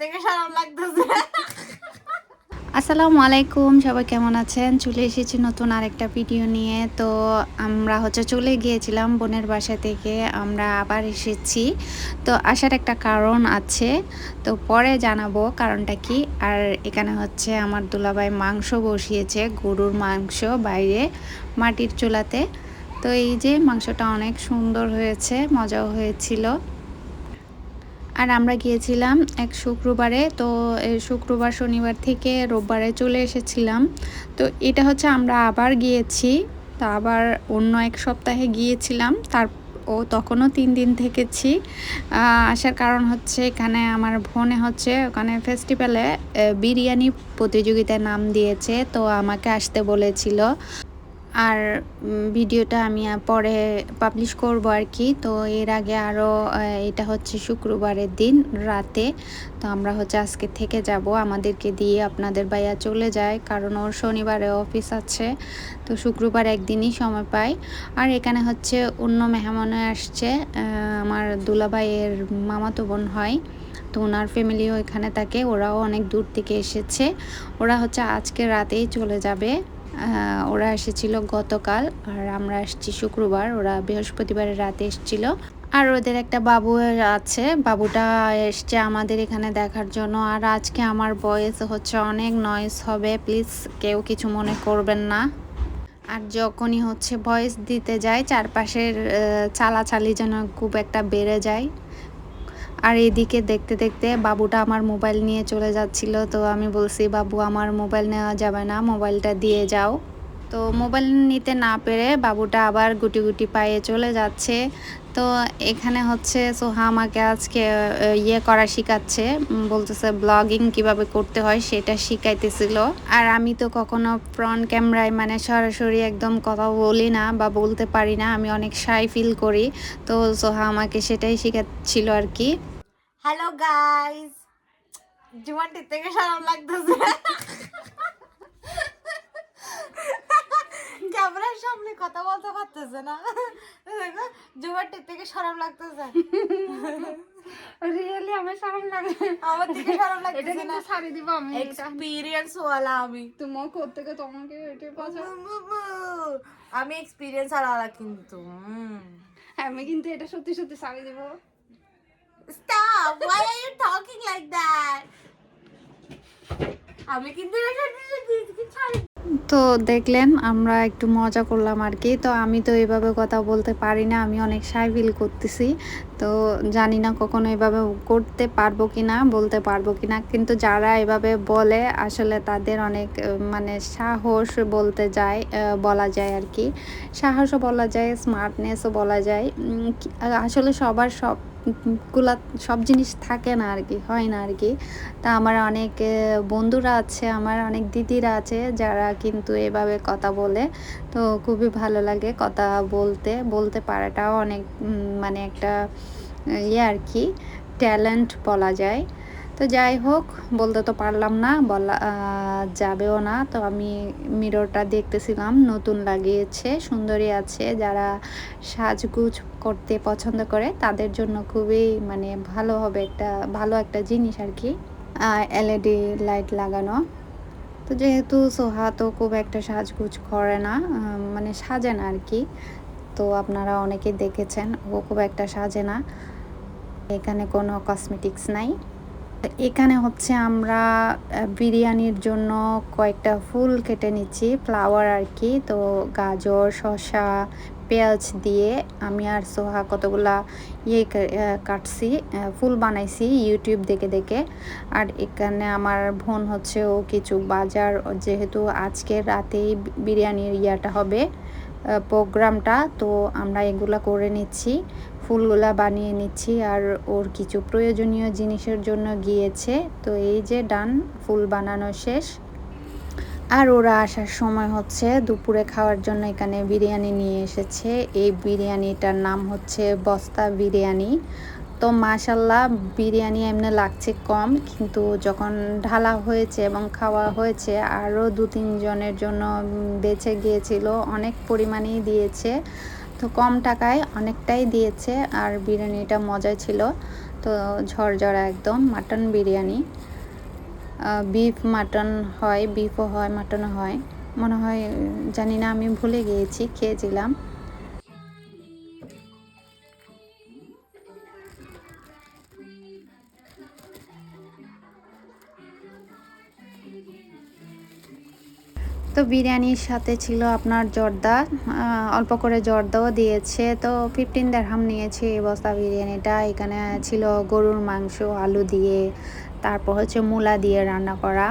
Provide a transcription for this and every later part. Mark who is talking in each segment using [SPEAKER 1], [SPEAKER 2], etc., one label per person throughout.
[SPEAKER 1] থেকে সারাম লাগতেছে।
[SPEAKER 2] আসসালামু আলাইকুম, সবাই কেমন আছেন? চলে এসেছি নতুন আরেকটা ভিডিও নিয়ে। তো আমরা হচ্ছে চলে গিয়েছিলাম বোনের বাসা থেকে। আমরা আবার এসেছি। তো আসার একটা কারণ আছে। তো পরে জানাব কারণটা কি। আর এখানে হচ্ছে আমার দুলাভাই মাংস বসিয়েছে, গরুর মাংস বাইরে মাটির চুলাতে। তো এই যে মাংসটা অনেক সুন্দর হয়েছে, মজাও হয়েছিল। আর আমরা গিয়েছিলাম এক শুক্রবারে, তো শুক্রবার, শনিবার থেকে রোববারে চলে এসেছিলাম। তো এটা হচ্ছে আমরা আবার গিয়েছি, তো আবার অন্য এক সপ্তাহে গিয়েছিলাম, তার ও তখনও তিন দিন থেকেছি। আসার কারণ হচ্ছে এখানে আমার বোনে হচ্ছে ওখানে ফেস্টিভ্যালে বিরিয়ানি প্রতিযোগিতায় নাম দিয়েছে, তো আমাকে আসতে বলেছিল। আর ভিডিওটা আমি পরে পাবলিশ করব আর কি। তো এর আগে আরও এটা হচ্ছে শুক্রবারের দিন রাতে। তো আমরা হচ্ছে আজকে থেকে যাব। আমাদেরকে দিয়ে আপনাদের ভাইয়া চলে যায়, কারণ ওর শনিবারে অফিস আছে। তো শুক্রবার একদিনই সময় পাই আর এখানে হচ্ছে অন্য মেহমানে আসছে। আমার দুলাভাইয়ের মামাতো বোন হয়। তো ওনার ফ্যামিলিও এখানে থাকে। ওরাও অনেক দূর থেকে এসেছে। ওরা হচ্ছে আজকে রাতেই চলে যাবে। ওরা এসেছিল গতকাল আর আমরা আসছি শুক্রবার। ওরা বৃহস্পতিবারের রাতে এসেছিল। আর ওদের একটা বাবু আছে, বাবুটা এসছে আমাদের এখানে দেখার জন্য। আর আজকে আমার বয়স হচ্ছে অনেক নয়েস হবে প্লিজ কেউ কিছু মনে করবেন না। আর যখনই হচ্ছে ভয়েস দিতে যায় চারপাশের চালাচালি যেন খুব একটা বেড়ে যায়। আর এদিকে দেখতে দেখতে বাবুটা আমার মোবাইল নিয়ে চলে যাচ্ছিল, তো আমি বলছি, বাবু, আমার মোবাইল নেওয়া যাবে না, মোবাইলটা দিয়ে যাও। তো মোবাইল নিতে না পেরে বাবুটা আবার গুটি গুটি পায়ে চলে যাচ্ছে। তো এখানে হচ্ছে সোহা আমাকে আজকে ইয়ে করা শিখাচ্ছে বলতেছে ব্লগিং কীভাবে করতে হয় সেটা শিখাইতেছিল। আর আমি তো কখনো ফ্রন্ট ক্যামেরায় মানে সরাসরি একদম কথা বলি না বা বলতে পারি না, আমি অনেক সাই ফিল করি। তো সোহা আমাকে সেটাই শেখাচ্ছিল আর কি।
[SPEAKER 1] হ্যালো গাইস জীবনটির থেকে সারাম লাগতেছে ক্যামেরার সামনে কথা বলতে পারতেছে না। দেখো জীবনটির থেকে সারাম লাগতেছে
[SPEAKER 3] রিয়েলি আমার সারাম লাগে
[SPEAKER 1] আমার থেকে সারাম
[SPEAKER 3] এটা
[SPEAKER 1] লাগতেছে
[SPEAKER 3] কিন্তু
[SPEAKER 1] না
[SPEAKER 3] ছাড়ি দিব আমি এটা।
[SPEAKER 1] এক্সপিরিয়েন্স ওয়ালা আমি।
[SPEAKER 3] তোমার থেকে তোমাকে এটা পাচ্ছ
[SPEAKER 1] আমি এক্সপিরিয়েন্স আলাদা কিন্তু।
[SPEAKER 3] আমি কিন্তু এটা সত্যি সত্যি ছাড়ি দিব।
[SPEAKER 1] Stop! Why are you talking like that?
[SPEAKER 2] তো দেখলেন, আমরা একটু মজা করলাম আর কি। তো আমি তো এভাবে কথা বলতে পারি না, আমি অনেক সাই ফিল করতেছি। তো জানি না কখনো এভাবে করতে পারব কি না বলতে পারব কি না কিন্তু যারা এভাবে বলে, আসলে তাদের অনেক মানে সাহস বলতে যায় বলা যায় আর কি। সাহসও বলা যায় স্মার্টনেসও বলা যায়। আসলে সবার সব গুলা সব জিনিস থাকে না আর কি, হয় না আর কি। তা আমার অনেক বন্ধুরা আছে, আমার অনেক দিদিরা আছে, যারা কিন্তু এভাবে কথা বলে। তো খুবই ভালো লাগে কথা বলতে বলতে পারাটাও অনেক মানে একটা ইয়ে আর কি, ট্যালেন্ট বলা যায়। তো যাই হোক, বলতে তো পারলাম না, বলা যাবেও না। তো আমি মিররটা দেখতেছিলাম, নতুন লাগিয়েছে, সুন্দরী আছে। যারা সাজগুজ করতে পছন্দ করে, তাদের জন্য খুবই মানে ভালো হবে একটা, ভালো একটা জিনিস আর কি এলইডি লাইট লাগানো। তো যেহেতু সোহা তো খুব একটা সাজগুজ করে না মানে সাজে না আর কি, তো আপনারা অনেকে দেখেছেন, ও খুব একটা সাজে না। এখানে কোনো কসমেটিক্স নাই। এখানে হচ্ছে আমরা বিরিয়ানির জন্য কয়েকটা ফুল কেটে নিচ্ছি ফ্লাওয়ার আর কি। তো গাজর, শসা, পেঁয়াজ দিয়ে আমি আর সোহা কতগুলা ইয়ে কাটছি ফুল বানাইছি ইউটিউব দেখে দেখে। আর এখানে আমার বোন হচ্ছে ও কিছু বাজার যেহেতু আজকে রাতেই বিরিয়ানির ইয়াটা হবে প্রোগ্রামটা, তো আমরা এগুলা করে নিচ্ছি। ফুলগুলা বানিয়ে নিচ্ছি আর ওর কিছু প্রয়োজনীয় জিনিসের জন্য গিয়েছে। তো এই যে ডান, ফুল বানানো শেষ। আর ওরা আসার সময় হচ্ছে দুপুরে খাওয়ার জন্য এখানে বিরিয়ানি নিয়ে এসেছে। এই বিরিয়ানিটার নাম হচ্ছে বস্তা বিরিয়ানি। তো মাশাল্লাহ, বিরিয়ানি এমনি লাগছে কম, কিন্তু যখন ঢালা হয়েছে এবং খাওয়া হয়েছে, আরও দু তিনজনের জন্য বেঁচে গিয়েছিল, অনেক পরিমাণেই দিয়েছে। তো কম টাকায় অনেকটাই দিয়েছে আর বিরিয়ানিটা মজা ছিল। তো ঝরঝরা একদম, মাটন বিরিয়ানি। বিফ মাটন হয় বিফও হয় মাটনও হয়। মনে হয়, জানি না, আমি ভুলে গিয়েছি, খেয়েছিলাম। বিরিয়ানির সাথে ছিল আপনার জর্দা অল্প করে জর্দাও দিয়েছে। তো ফিফটিন দেড়হাম নিয়েছি এই বস্তা বিরিয়ানিটা। এখানে ছিল গরুর মাংস, আলু দিয়ে, তারপর হচ্ছে মূলা দিয়ে রান্না করা।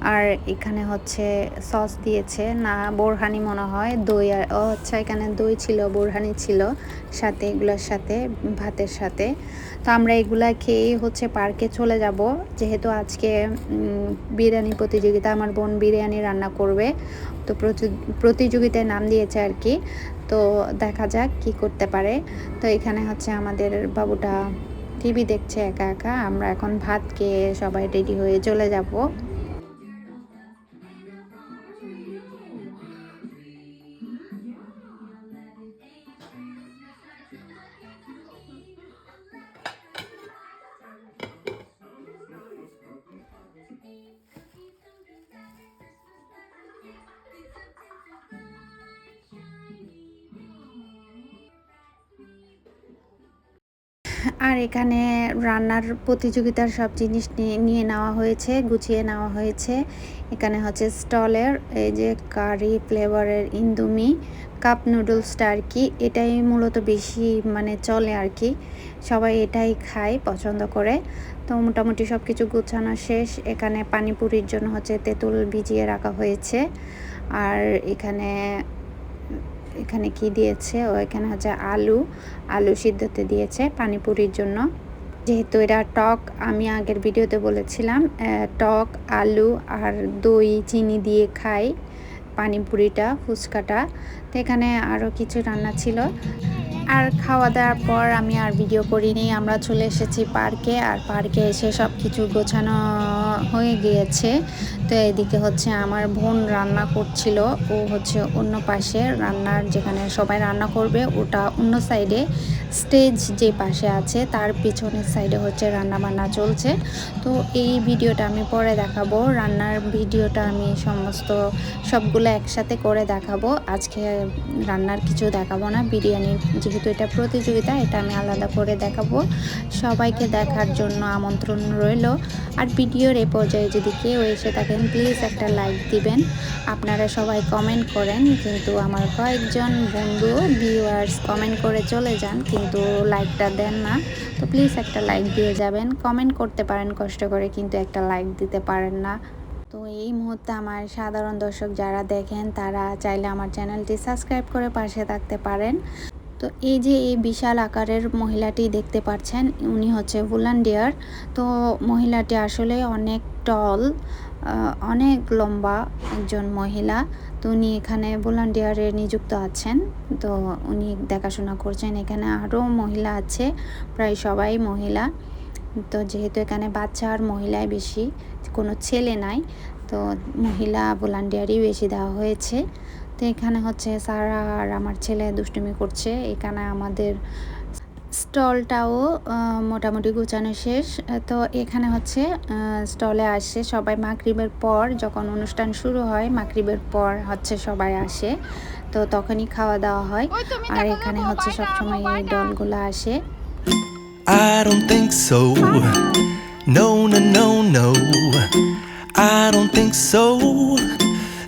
[SPEAKER 2] আর এখানে হচ্ছে সস দিয়েছে, না বোরহানি মনে হয়, দই আর, ও আচ্ছা এখানে দই ছিল, বোরহানি ছিল, সাথে এগুলোর সাথে, ভাতের সাথে। তো আমরা এগুলা খেয়েই হচ্ছে পার্কে চলে যাব, যেহেতু আজকে বিরিয়ানি প্রতিযোগিতা, আমার বোন বিরিয়ানি রান্না করবে। তো প্রতি- প্রতিযোগিতায় নাম দিয়েছে আর কি। তো দেখা যাক কি করতে পারে। তো এখানে হচ্ছে আমাদের বাবুটা টিভি দেখছে একা একা, আমরা এখন ভাত খেয়ে সবাই রেডি হয়ে চলে যাব। আর এখানে রান্নার প্রতিযোগিতার সব জিনিস নিয়ে- নেওয়া হয়েছে, গুছিয়ে নেওয়া হয়েছে। এখানে হচ্ছে স্টলের, এই যে কারি ফ্লেভারের ইন্দুমি, কাপ নুডলসটা আর কি এটাই মূলত বেশি মানে চলে আর কি। সবাই এটাই খায় পছন্দ করে। তো মোটামুটি সব কিছু গুছানো শেষ। এখানে পানিপুরির জন্য হচ্ছে তেঁতুল ভিজিয়ে রাখা হয়েছে। আর এখানে এখানে কি দিয়েছে? ও এখানে হচ্ছে আলু আলু সিদ্ধতে দিয়েছে পানিপুরির জন্য। যেহেতু এরা টক, আমি আগের ভিডিওতে বলেছিলাম টক, আলু আর দই, চিনি দিয়ে খাই পানিপুরিটা, ফুচকাটা। তো এখানে আরও কিছু রান্না ছিল। আর খাওয়া দাওয়ার পর আমি আর ভিডিও করিনি। আমরা চলে এসেছি পার্কে, আর পার্কে এসে সব কিছু গোছানো হয়ে গিয়েছে। তো এদিকে হচ্ছে আমার বোন রান্না করছিল, ও হচ্ছে অন্য পাশে রান্নার যেখানে সবাই রান্না করবে, ওটা অন্য সাইডে স্টেজ যে পাশে আছে, তার পিছনের সাইডে হচ্ছে রান্না বান্না চলছে। তো এই ভিডিওটা আমি পরে দেখাবো, রান্নার ভিডিওটা আমি সমস্ত সবগুলো একসাথে করে দেখাবো। আজকে রান্নার কিছু দেখাবো না, বিরিয়ানির যেহেতু এটা প্রতিযোগিতা, এটা আমি আলাদা করে দেখাবো। সবাইকে দেখার জন্য আমন্ত্রণ রইল। আর ভিডিওর এ পর্যায়ে যদি কেউ এসে থাকেন প্লিজ একটা লাইক দিবেন। আপনারা সবাই কমেন্ট করেন, কিন্তু আমার কয়েকজন বন্ধু ভিউয়ার্স কমেন্ট করে চলে যান, কিন্তু লাইকটা দেন না। তো প্লিজ একটা লাইক দিয়ে যাবেন। কমেন্ট করতে পারেন, কষ্ট করে কিন্তু একটা লাইক দিতে পারেন না। তো এই মুহূর্তে আমার সাধারণ দর্শক যারা দেখেন, তারা চাইলে আমার চ্যানেলটি সাবস্ক্রাইব করে পাশে থাকতে পারেন। তো এই যে এই বিশাল আকারের মহিলাটি দেখতে পাচ্ছেন, উনি হচ্ছে ভুলান্ডিয়ার তো মহিলাটি আসলে অনেক টল অনেক লম্বা একজন মহিলা। তো উনি এখানে ভলান্টিয়ারে নিযুক্ত আছেন। তো উনি দেখাশোনা করছেন, এখানে আরও মহিলা আছে, প্রায় সবাই মহিলা। তো যেহেতু এখানে বাচ্চা আর মহিলাই বেশি, কোনো ছেলে নাই, তো মহিলা ভলান্টিয়ারই বেশি দেওয়া হয়েছে। তো এখানে হচ্ছে সারা আর আমার ছেলে দুষ্টুমি করছে এখানে আমাদের স্টলটাও মোটামুটি গোছানো শেষ তো এখানে হচ্ছে স্টলে আসে সবাই মাগরিবের পর যখন অনুষ্ঠান শুরু হয় মাকরিবের পর হচ্ছে সবাই আসে তো তখনই খাওয়া দাওয়া হয় আর এখানে হচ্ছে সবসময় এই দলগুলো আসে
[SPEAKER 4] I don't think so. No, no, no, no. I don't think so.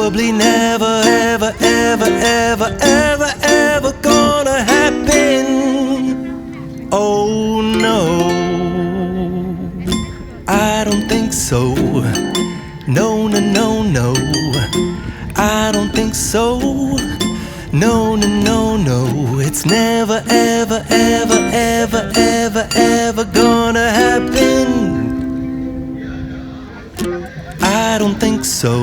[SPEAKER 4] Probably never, ever, ever, ever, ever, ever gonna happen. Oh no, I don't think so. No, no, no, no. I don't think so. No, no, no, no. It's never, ever, ever, ever, ever, ever gonna happen. I don't think so.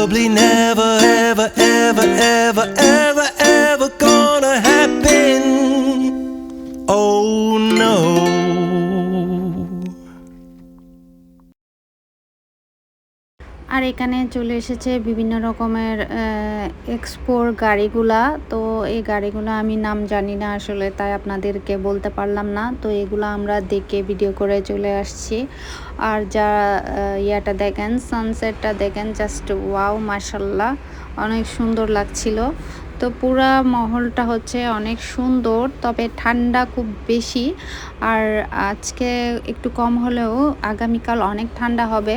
[SPEAKER 4] Probably never, ever, ever, ever, ever,
[SPEAKER 2] এখানে চলে এসেছে বিভিন্ন রকমের এক্সপোর গাড়িগুলা। তো এই গাড়িগুলো আমি নাম জানি না আসলে, তাই আপনাদেরকে বলতে পারলাম না। তো এগুলো আমরা দেখে ভিডিও করে চলে আসছি। আর যা ইয়াটা দেখেন সানসেটটা দেখেন জাস্ট ওয়াও মার্শাল্লাহ অনেক সুন্দর লাগছিল। তো পুরা মহলটা হচ্ছে অনেক সুন্দর, তবে ঠান্ডা খুব বেশি। আর আজকে একটু কম হলেও আগামীকাল অনেক ঠান্ডা হবে।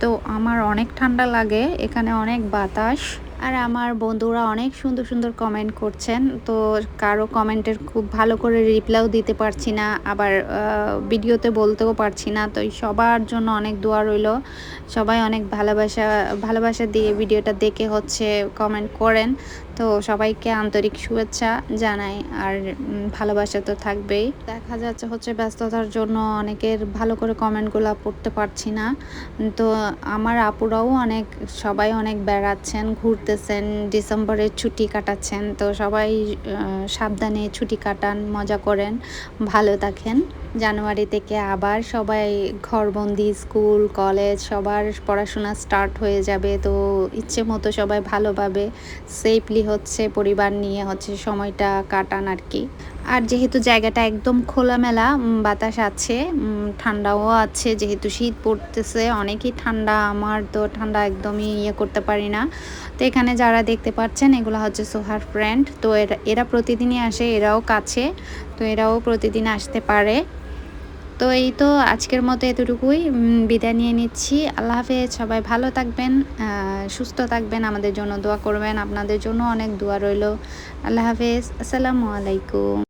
[SPEAKER 2] তো আমার অনেক ঠান্ডা লাগে, এখানে অনেক বাতাস। আর আমার বন্ধুরা অনেক সুন্দর সুন্দর কমেন্ট করছেন, তো কারও কমেন্টের খুব ভালো করে রিপ্লাইও দিতে পারছি না, আবার ভিডিওতে বলতেও পারছি না, তো সবার জন্য অনেক দোয়া রইল। সবাই অনেক ভালোবাসা ভালোবাসা দিয়ে ভিডিওটা দেখে হচ্ছে কমেন্ট করেন। তো সবাইকে আন্তরিক শুভেচ্ছা জানাই, আর ভালোবাসা তো থাকবেই। দেখা যাচ্ছে হচ্ছে ব্যস্ততার জন্য অনেকের ভালো করে কমেন্টগুলো পড়তে পারছি না। তো আমার আপুরাও অনেক, সবাই অনেক বেড়াচ্ছেন, ঘুরতেছেন ডিসেম্বরের ছুটি কাটাচ্ছেন। তো সবাই সাবধানে ছুটি কাটান, মজা করেন, ভালো থাকেন। জানুয়ারি থেকে আবার সবাই ঘরবন্দি, স্কুল, কলেজ, সবার পড়াশোনা স্টার্ট হয়ে যাবে। তো ইচ্ছে মতো সবাই ভালোভাবে সেফলি হচ্ছে, পরিবার নিয়ে হচ্ছে সময়টা কাটান আর কি। আর যেহেতু জায়গাটা একদম খোলামেলা বাতাস আছে ঠান্ডাও আছে, যেহেতু শীত পড়তেছে, অনেকই ঠান্ডা, আমার তো ঠান্ডা একদমই ইয়ে করতে পারি না। তো এখানে যারা দেখতে পাচ্ছেন, এগুলো হচ্ছে সোহার ফ্রেন্ড তো এরা এরা প্রতিদিনই আসে, এরাও কাছে, তো এরাও প্রতিদিন আসতে পারে। তো এই তো আজকের মতো এতটুকুই। বিদায় নিয়ে নিচ্ছি। আল্লাহ হাফেজ, সবাই ভালো থাকবেন সুস্থ থাকবেন, আমাদের জন্য দোয়া করবেন। আপনাদের জন্য অনেক দোয়া রইল। আল্লাহ হাফেজ, আসসালামু আলাইকুম।